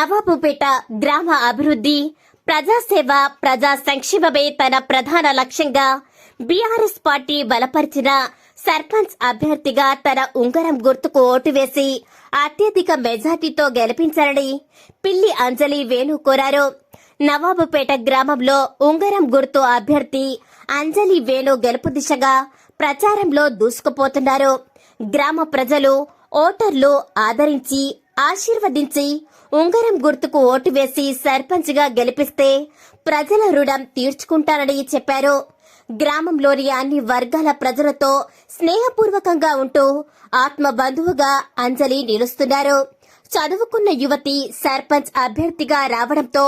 నవాబుపేట గ్రామ అభివృద్ధి ప్రజాసేవ ప్రజా సంక్షేమమే తన ప్రధాన లక్ష్యంగా బీఆర్ఎస్ పార్టీ బలపరిచిన సర్పంచ్ అభ్యర్థిగా తన ఉంగరం గుర్తుకు ఓటు వేసి అత్యధిక మెజార్టీతో గెలిపించాలని పిల్లి అంజలి వేణు కోరారు. నవాబుపేట గ్రామంలో ఉంగరం గుర్తు అభ్యర్థి అంజలి వేణు గెలుపు దిశగా ప్రచారంలో దూసుకుపోతున్నారు. గ్రామ ప్రజలు ఓటర్లు ఆదరించి ఆశీర్వదించి ఉంగరం గుర్తుకు ఓటు వేసి సర్పంచ్గా గెలిపిస్తే ప్రజల రుణం తీర్చుకుంటానని చెప్పారు. గ్రామంలోని అన్ని వర్గాల ప్రజలతో స్నేహపూర్వకంగా ఉంటూ ఆత్మ బంధువుగా అంజలి నిలుస్తున్నారు. చదువుకున్న యువతి సర్పంచ్ అభ్యర్థిగా రావడంతో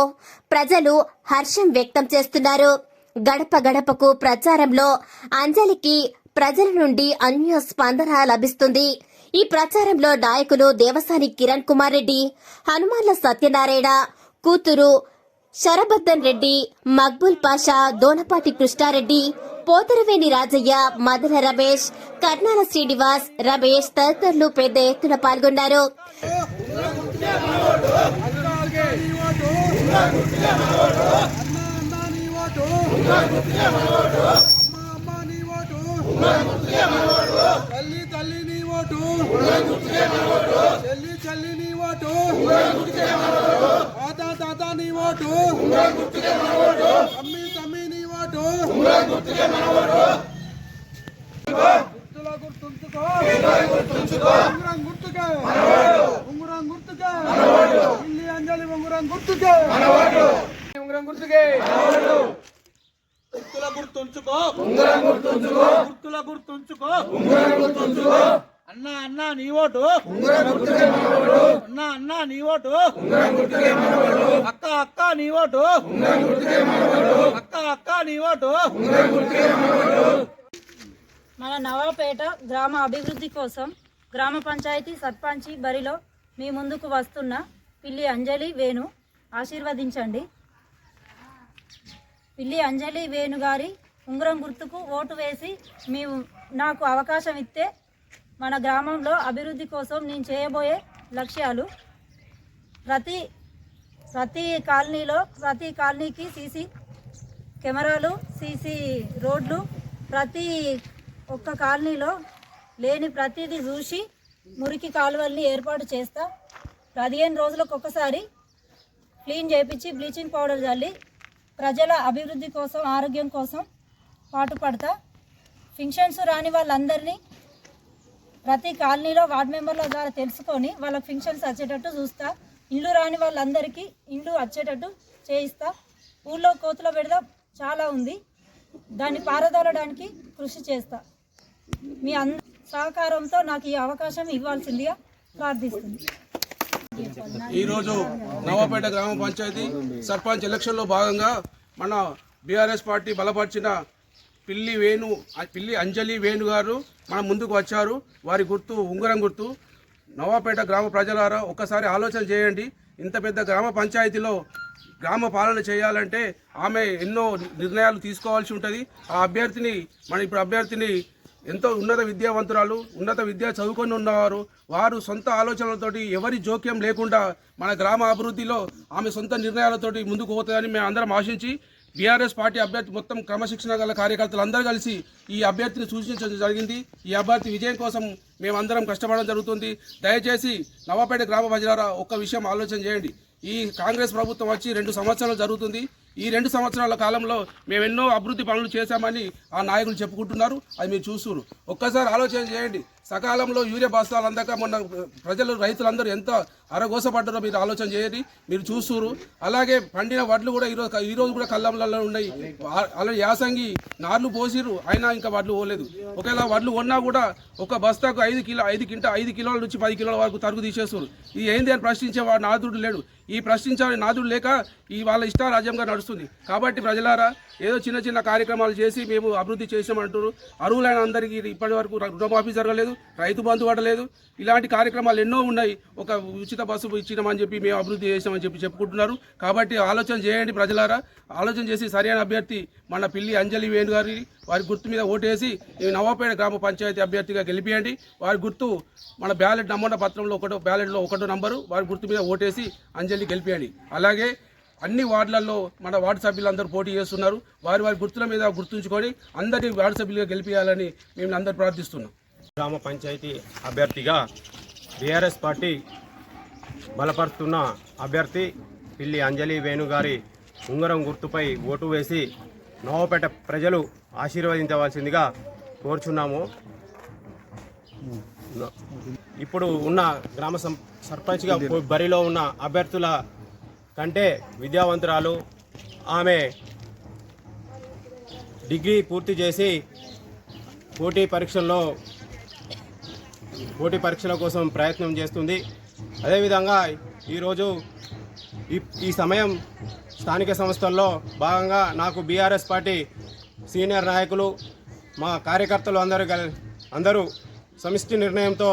ప్రజలు హర్షం వ్యక్తం చేస్తున్నారు. గడప గడపకు ప్రచారంలో అంజలికి ప్రజల నుండి అన్య స్పందన లభిస్తుంది. ఈ ప్రచారంలో నాయకులు దేవసాని కిరణ్ కుమార్ రెడ్డి హనుమాన్ల సత్యనారాయణ కూతురు శరభద్దన్ రెడ్డి మక్బుల్ పాషా దోనపాటి కృష్ణారెడ్డి పోతరవేణి రాజయ్య మదన రమేష్ కర్ణాల శ్రీనివాస్ రమేష్ తదితరులు పెద్ద ఎత్తున పాల్గొన్నారు. తల్లి నీ ఓటు. చెల్లి చెల్లి నీ ఓటు. తాత తాత నీ ఓటు. తమ్మి తమ్మి నీ ఓటు. గుర్తుల గుర్తుంచుకో. ఉంగరం గుర్తుకే. ఉంగరం గుర్తుకే. ఇల్లి అంజలి ఉంగరం గుర్తుకే. ఉంగరం గుర్తుకే. గుర్తుల గుర్తుంచుకో. ఉంగరం గుర్తుంచుకో గుర్తుల గుర్తుంచుకో ఉంగరం గుర్తుంచుకో. నీ ఓటు. అన్న అన్న నీ ఓటు. అక్క అక్క నీ ఓటు. అక్క అక్క నీ ఓటు. మన నవాపేట గ్రామ అభివృద్ధి కోసం గ్రామ పంచాయతీ సర్పంచి బరిలో మీ ముందుకు వస్తున్న పిల్లి అంజలి వేణు ఆశీర్వదించండి. పిల్లి అంజలి వేణు గారి ఉంగరం గుర్తుకు ఓటు వేసి మీ నాకు అవకాశం ఇస్తే మన గ్రామంలో అభివృద్ధి కోసం నేను చేయబోయే లక్ష్యాలు ప్రతి ప్రతి కాలనీలో ప్రతి కాలనీకి సీసీ కెమెరాలు సీసీ రోడ్లు ప్రతి ఒక్క కాలనీలో లేని ప్రతిదీ చూసి మురికి కాలువల్ని ఏర్పాటు చేస్తా. పదిహేను రోజులకు ఒకసారి క్లీన్ చేపించి బ్లీచింగ్ పౌడర్ చల్లి ప్రజల అభివృద్ధి కోసం ఆరోగ్యం కోసం పాటుపడతా. ఫింక్షన్స్ రాని వాళ్ళందరినీ ప్రతి కాలనీలో వార్డ్ మెంబర్ల ద్వారా తెలుసుకొని వాళ్ళకి ఫంక్షన్స్ వచ్చేటట్టు చూస్తా. ఇల్లు రాని వాళ్ళందరికీ ఇల్లు వచ్చేటట్టు చేయిస్తా. ఊళ్ళో కోతుల విడద చాలా ఉంది. దాన్ని పారదోలడానికి కృషి చేస్తా. మీ అంద సహకారంతో నాకు ఈ అవకాశం ఇవ్వాల్సిందిగా ప్రార్థిస్తుంది. ఈరోజు నవాపేట గ్రామ పంచాయతీ సర్పంచ్ ఎలక్షన్లో భాగంగా మన బీఆర్ఎస్ పార్టీ బలపరిచిన పిల్లి వేణు పిల్లి అంజలి వేణు గారు మన ముందుకు వచ్చారు. వారి గుర్తు ఉంగరం గుర్తు. నవాపేట గ్రామ ప్రజలారా ఒక్కసారి ఆలోచన చేయండి. ఇంత పెద్ద గ్రామ పంచాయతీలో గ్రామ పాలన చేయాలంటే ఆమె ఎన్నో నిర్ణయాలు తీసుకోవాల్సి ఉంటుంది. ఆ అభ్యర్థిని మన ఇప్పుడు అభ్యర్థిని ఎంతో ఉన్నత విద్యావంతురాలు ఉన్నత విద్య చదువుకొని ఉన్నవారు వారు సొంత ఆలోచనలతోటి ఎవరి జోక్యం లేకుండా మన గ్రామ అభివృద్ధిలో ఆమె సొంత నిర్ణయాలతోటి ముందుకు పోతుందని మేము అందరం ఆశించి బీఆర్ఎస్ పార్టీ అభ్యర్థి మొత్తం క్రమశిక్షణ గల కార్యకర్తలు అందరూ కలిసి ఈ అభ్యర్థిని సూచించడం జరిగింది. ఈ అభ్యర్థి విజయం కోసం మేమందరం కష్టపడడం జరుగుతుంది. దయచేసి నవాపేట గ్రామ ప్రజలారా ఒక్క విషయం ఆలోచన చేయండి. ఈ కాంగ్రెస్ ప్రభుత్వం వచ్చి రెండు సంవత్సరాలు జరుగుతుంది. ఈ రెండు సంవత్సరాల కాలంలో మేము ఎన్నో అభివృద్ధి పనులు చేశామని ఆ నాయకులు చెప్పుకుంటున్నారు. అది మీరు చూస్తున్నారు. ఒక్కసారి ఆలోచన చేయండి. సకాలంలో యూరియా బస్తాలు అందక మొన్న ప్రజలు రైతులందరూ ఎంత అరగోసపడ్డారో మీరు ఆలోచన చేయండి మీరు చూస్తున్నారు అలాగే పండిన వడ్లు కూడా ఈరోజు ఈరోజు కూడా కళ్ళంలలో ఉన్నాయి. అలా యాసంగి నార్లు పోసిరు అయినా ఇంకా వడ్లు పోలేదు. ఒకవేళ వడ్లు కొన్నా కూడా ఒక బస్తాకు ఐదు కిలో ఐదు కింట ఐదు కిలోల నుంచి పది కిలోల వరకు తరుగు తీసేస్తారు ఇది ఏంది అని ప్రశ్నించే వాడు నాదుడు లేడు. ఈ ప్రశ్నించాలని నాదుడు లేక ఈ వాళ్ళ ఇష్టారాజ్యంగా నడుస్తుంది. కాబట్టి ప్రజలారా ఏదో చిన్న చిన్న కార్యక్రమాలు చేసి మేము అభివృద్ధి చేసామంటారు అరువులైన అందరికీ ఇప్పటి వరకు రుణమాఫీ జరగలేదు. రైతు బంధు పడలేదు ఇలాంటి కార్యక్రమాలు ఎన్నో ఉన్నాయి. ఒక ఉచిత బస్సు ఇచ్చినామని చెప్పి మేము అభివృద్ధి చేసామని చెప్పి చెప్పుకుంటున్నారు. కాబట్టి ఆలోచన చేయండి ప్రజలారా. ఆలోచన చేసి సరైన అభ్యర్థి మన పిల్లి అంజలి వేణు గారి వారి గుర్తు మీద ఓటేసి నవాపేట గ్రామ పంచాయతీ అభ్యర్థిగా గెలిపియండి. వారి గుర్తు మన బ్యాలెట్ నమూనా పత్రంలో ఒకటో బ్యాలెట్లో ఒకటో నంబరు వారి గుర్తు మీద ఓటేసి అంజలి గెలిపియండి. అలాగే అన్ని వార్డులలో మన వార్డు సభ్యులందరూ పోటీ చేస్తున్నారు. వారి వారి గుర్తుల మీద గుర్తుంచుకొని అందరినీ వార్డు సభ్యులుగా గెలిపించాలని మేము అందరూ ప్రార్థిస్తున్నాం. గ్రామ పంచాయతీ అభ్యర్థిగా బీఆర్ఎస్ పార్టీ బలపరుస్తున్న అభ్యర్థి పిల్లి అంజలి వేణుగారి ఉంగరం గుర్తుపై ఓటు వేసి నవపేట ప్రజలు ఆశీర్వదించవలసిందిగా కోరుచున్నాము. ఇప్పుడు ఉన్న గ్రామ సర్పంచ్గా బరిలో ఉన్న అభ్యర్థుల కంటే విద్యావంతురాలు ఆమె డిగ్రీ పూర్తి చేసి పోటీ పరీక్షల్లో పోటీ పరీక్షల కోసం ప్రయత్నం చేస్తుంది. అదేవిధంగా ఈరోజు ఈ ఈ సమయం స్థానిక సంస్థల్లో భాగంగా నాకు బీఆర్ఎస్ పార్టీ సీనియర్ నాయకులు మా కార్యకర్తలు అందరూ అందరూ సమిష్టి నిర్ణయంతో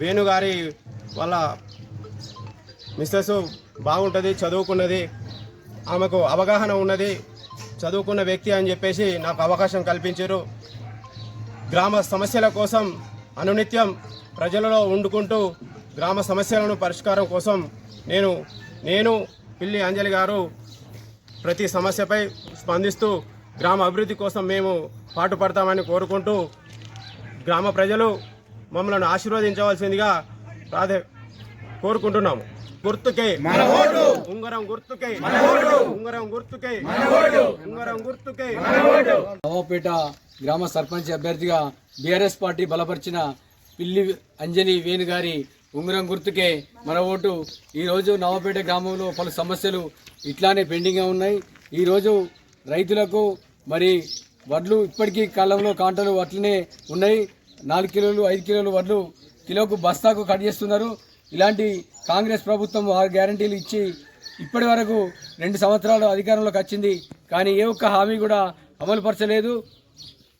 వేణుగారి వాళ్ళ మిస్సెస్ బాగుంటుంది చదువుకున్నది ఆమెకు అవగాహన ఉన్నది చదువుకున్న వ్యక్తి అని చెప్పేసి నాకు అవకాశం కల్పించారు. గ్రామ సమస్యల కోసం అనునిత్యం ప్రజలలో వండుకుంటూ గ్రామ సమస్యలను పరిష్కారం కోసం నేను నేను పిల్లి అంజలి గారు ప్రతి సమస్యపై స్పందిస్తూ గ్రామ అభివృద్ధి కోసం మేము పాటుపడతామని కోరుకుంటూ గ్రామ ప్రజలు మమ్మల్ని ఆశీర్వదించవలసిందిగా ప్రాధే కోరుకుంటున్నాము. గుర్తుకే. ఉంగరం గుర్తుకే. ఉంగరం గుర్తుకే. ఉంగరం గుర్తుకే. నవాపేట గ్రామ సర్పంచ్ అభ్యర్థిగా బీఆర్ఎస్ పార్టీ బలపరిచిన పిల్లి అంజని వేణు గారి ఉంగరం గుర్తుకే మన ఓటు. ఈరోజు నవపేట గ్రామంలో పలు సమస్యలు ఇట్లానే పెండింగ్గా ఉన్నాయి. ఈరోజు రైతులకు మరి వడ్లు ఇప్పటికీ కాలంలో కాంటలు అట్లనే ఉన్నాయి. నాలుగు కిలోలు ఐదు కిలోలు వడ్లు కిలోకు బస్తాకు కట్ చేస్తున్నారు. ఇలాంటి కాంగ్రెస్ ప్రభుత్వం ఆరు గ్యారంటీలు ఇచ్చి ఇప్పటి వరకు రెండు సంవత్సరాలు అధికారంలోకి వచ్చింది. కానీ ఏ ఒక్క హామీ కూడా అమలుపరచలేదు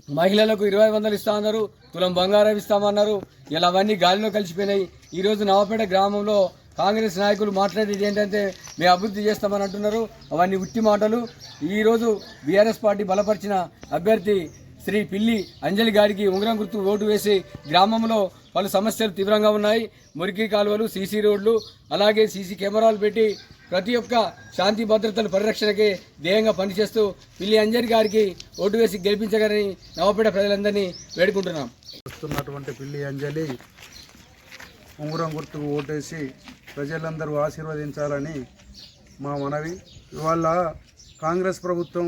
మహిళలకు ఇరవై వందలు ఇస్తా అన్నారు తులం బంగారం ఇస్తామన్నారు. ఇలా అవన్నీ గాలిలో కలిసిపోయినాయి. ఈరోజు నవపేట గ్రామంలో కాంగ్రెస్ నాయకులు మాట్లాడేది ఏంటంటే మేము అభివృద్ధి చేస్తామని అంటున్నారు. అవన్నీ ఉట్టి మాటలు. ఈరోజు బీఆర్ఎస్ పార్టీ బలపరిచిన అభ్యర్థి శ్రీ పిల్లి అంజలి గారికి ఉంగరం గుర్తు ఓటు వేసి గ్రామంలో పలు సమస్యలు తీవ్రంగా ఉన్నాయి. మురికి కాలువలు సీసీ రోడ్లు అలాగే సీసీ కెమెరాలు పెట్టి ప్రతి ఒక్క శాంతి భద్రతల పరిరక్షణకి ధ్యేయంగా పనిచేస్తూ పిల్లి అంజలి గారికి ఓటు వేసి గెలిపించగలని నవపేట ప్రజలందరినీ వేడుకుంటున్నాం. వస్తున్నటువంటి పిల్లి అంజలి ఉంగరం గుర్తుకు ఓటేసి ప్రజలందరూ ఆశీర్వదించాలని మా మనవి. ఇవాళ కాంగ్రెస్ ప్రభుత్వం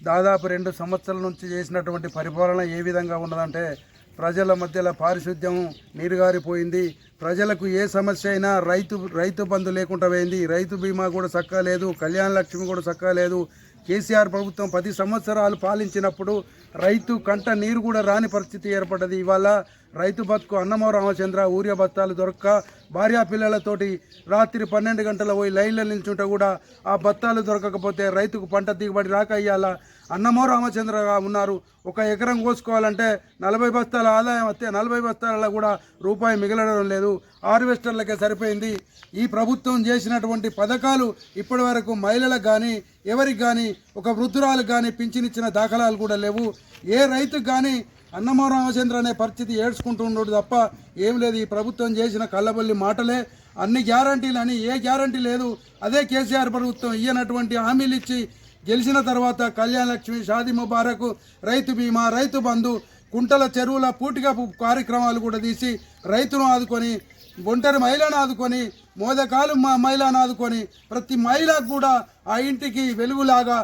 దాదాపు రెండు సంవత్సరాల నుంచి చేసినటువంటి పరిపాలన ఏ విధంగా ఉన్నదంటే ప్రజల మధ్యలో పారిశుద్ధ్యం నీరుగారిపోయింది. ప్రజలకు ఏ సమస్య అయినా రైతు రైతు బంధు లేకుండా పోయింది. రైతు బీమా కూడా చక్కా లేదు. కళ్యాణ లక్ష్మి కూడా చక్కా లేదు. కేసీఆర్ ప్రభుత్వం పది సంవత్సరాలు పాలించినప్పుడు రైతు కంట నీరు కూడా రాని పరిస్థితి ఏర్పడ్డది. ఇవాళ రైతు బతుకు అన్నమో రామచంద్ర ఊరియా బత్తాలు దొరక్క భార్యా పిల్లలతోటి రాత్రి పన్నెండు గంటల పోయి లైన్లో నిల్చుంటే కూడా ఆ బత్తాలు దొరకకపోతే రైతుకు పంట దిగుబడి రాక అయ్యాలా? అన్నమో రామచంద్రగా ఉన్నారు. ఒక ఎకరం కోసుకోవాలంటే నలభై బస్తాల ఆదాయం వస్తే నలభై బస్తాలలో కూడా రూపాయి మిగలడం లేదు. హార్వెస్టర్లకే సరిపోయింది. ఈ ప్రభుత్వం చేసినటువంటి పథకాలు ఇప్పటి వరకు మహిళలకు కానీ ఎవరికి కానీ ఒక వృద్ధురాలకు కానీ పింఛనిచ్చిన దాఖలాలు కూడా లేవు. ఏ రైతుకు కానీ అన్నమో రామచంద్ర అనే పరిస్థితి ఏడ్చుకుంటున్నాడు తప్ప ఏం లేదు. ఈ ప్రభుత్వం చేసిన కళ్ళబల్లి మాటలే. అన్ని గ్యారంటీలు అని ఏ గ్యారంటీ లేదు. అదే కేసీఆర్ ప్రభుత్వం ఇయ్యనటువంటి హామీలు ఇచ్చి గెలిచిన తర్వాత కళ్యాణ లక్ష్మి షాది ముబారక్ రైతు బీమా రైతు బంధు కుంటల చెరువుల పూటికపు కార్యక్రమాలు కూడా తీసి రైతును ఆదుకొని ఒంటరి మహిళను ఆదుకొని మోదకాలు మా మహిళను ఆదుకొని ప్రతి మహిళకు కూడా ఆ ఇంటికి వెలుగులాగా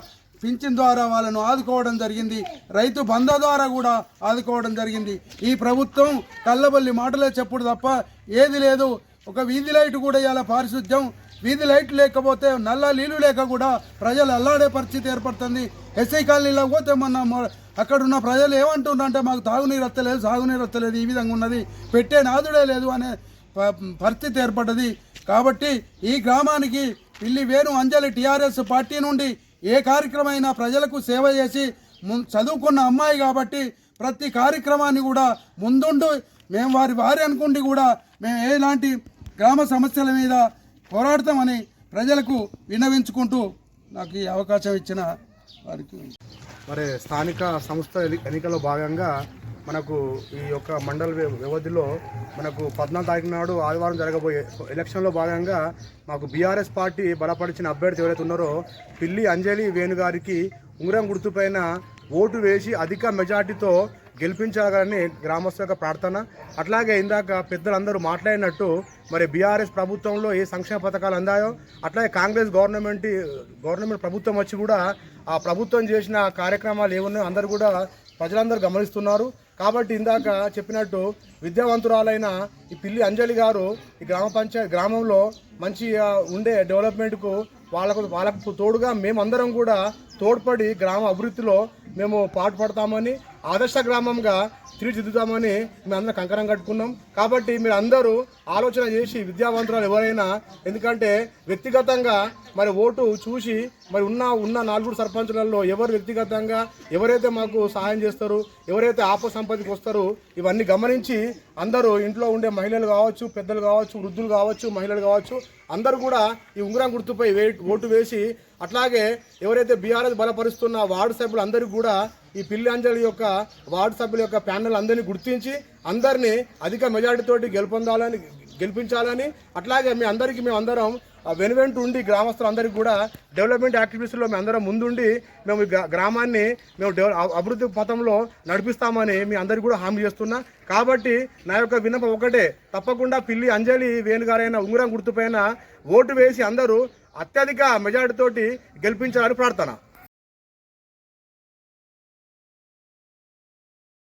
పింఛన్ ద్వారా వాళ్ళను ఆదుకోవడం జరిగింది. రైతు బంధ ద్వారా కూడా ఆదుకోవడం జరిగింది. ఈ ప్రభుత్వం కళ్ళబల్లి మాటలే చెప్పుడు తప్ప ఏది లేదు. ఒక వీధి లైట్ కూడా ఇవాళ పారిశుద్ధ్యం. వీధి లైట్ లేకపోతే నల్ల నీళ్ళు లేక కూడా ప్రజలు అల్లాడే పరిస్థితి ఏర్పడుతుంది. ఎస్ఐ కాలనీలో పోతే మొన్న అక్కడున్న ప్రజలు ఏమంటున్నారంటే మాకు తాగునీరు వస్తలేదు సాగునీరు వస్తలేదు ఈ విధంగా ఉన్నది. పెట్టే నాదుడే లేదు అనే ప- పరిస్థితి ఏర్పడ్డది. కాబట్టి ఈ గ్రామానికి పిల్లి వేణు అంజలి టీఆర్ఎస్ పార్టీ నుండి ఏ కార్యక్రమం ప్రజలకు సేవ చేసి చదువుకున్న అమ్మాయి కాబట్టి ప్రతి కార్యక్రమాన్ని కూడా ముందుండు. మేము వారి వారి అనుకుండి కూడా మేము ఎలాంటి గ్రామ సమస్యల మీద పోరాడతామని ప్రజలకు విన్నవించుకుంటూ నాకు ఈ అవకాశం ఇచ్చిన వారికి. మరి స్థానిక సంస్థ ఎన్నికల్లో భాగంగా మనకు ఈ యొక్క మండల వ్య- వ్యవధిలో మనకు పద్నాలుగు తారీఖు నాడు ఆదివారం జరగబోయే ఎలక్షన్లో భాగంగా మాకు బీఆర్ఎస్ పార్టీ బలపరిచిన అభ్యర్థి ఎవరైతే ఉన్నారో పిల్లి అంజలి వేణుగారికి ఉంగరం గుర్తుపైన ఓటు వేసి అధిక మెజార్టీతో గెలిపించాలని గ్రామస్తుల యొక్క ప్రార్థన. అట్లాగే ఇందాక పెద్దలందరూ మాట్లాడినట్టు మరి బీఆర్ఎస్ ప్రభుత్వంలో ఏ సంక్షేమ పథకాలు అందాయో అట్లాగే కాంగ్రెస్ గవర్నమెంట్ గవర్నమెంట్ ప్రభుత్వం వచ్చి కూడా ఆ ప్రభుత్వం చేసిన కార్యక్రమాలు ఏమున్నాయో అందరూ కూడా ప్రజలందరూ గమనిస్తున్నారు. కాబట్టి ఇందాక చెప్పినట్టు విద్యావంతురాలైన ఈ పిల్లి అంజలి గారు ఈ గ్రామ పంచాయతీ గ్రామంలో మంచి ఉండే డెవలప్మెంట్కు వాళ్ళకు వాళ్ళకు తోడుగా మేమందరం కూడా తోడ్పడి గ్రామ అభివృద్ధిలో మేము పాటుపడతామని ఆదర్శ గ్రామంగా తీర్చిదిద్దుతామని మేము అందరం కంకణం కట్టుకున్నాం. కాబట్టి మీరు అందరూ ఆలోచన చేసి విద్యావంతురాలు ఎవరైనా ఎందుకంటే వ్యక్తిగతంగా మరి ఓటు చూసి మరి ఉన్న ఉన్న నాలుగు సర్పంచులలో ఎవరు వ్యక్తిగతంగా ఎవరైతే మాకు సహాయం చేస్తారు ఎవరైతే ఆప సంపదకి వస్తారో ఇవన్నీ గమనించి అందరూ ఇంట్లో ఉండే మహిళలు కావచ్చు పెద్దలు కావచ్చు వృద్ధులు కావచ్చు మహిళలు కావచ్చు అందరూ కూడా ఈ ఉంగరం గుర్తుపై వే ఓటు వేసి అట్లాగే ఎవరైతే బీఆర్ఎస్ బలపరుస్తున్న వార్డు సభ్యులు అందరికీ కూడా ఈ పిల్లి అంజలి యొక్క వార్డు సభ్యుల యొక్క ప్యానల్ అందరినీ గుర్తించి అందరినీ అధిక మెజార్టీతోటి గెలుపొందాలని గెలిపించాలని అట్లాగే మీ అందరికీ మేము అందరం వెనువెంట ఉండి గ్రామస్తులందరికీ కూడా డెవలప్మెంట్ యాక్టివిటీస్లో మేము అందరం ముందుండి మేము గ్రామాన్ని మేము అభివృద్ధి పథంలో నడిపిస్తామని మీ అందరికీ కూడా హామీ చేస్తున్నా. కాబట్టి నా యొక్క విన్నపం ఒకటే తప్పకుండా పిల్లి అంజలి వేణుగారైన ఉంగరం గుర్తుపైన ఓటు వేసి అందరూ అత్యధిక మెజార్టీతోటి గెలిపించాలని ప్రార్థన.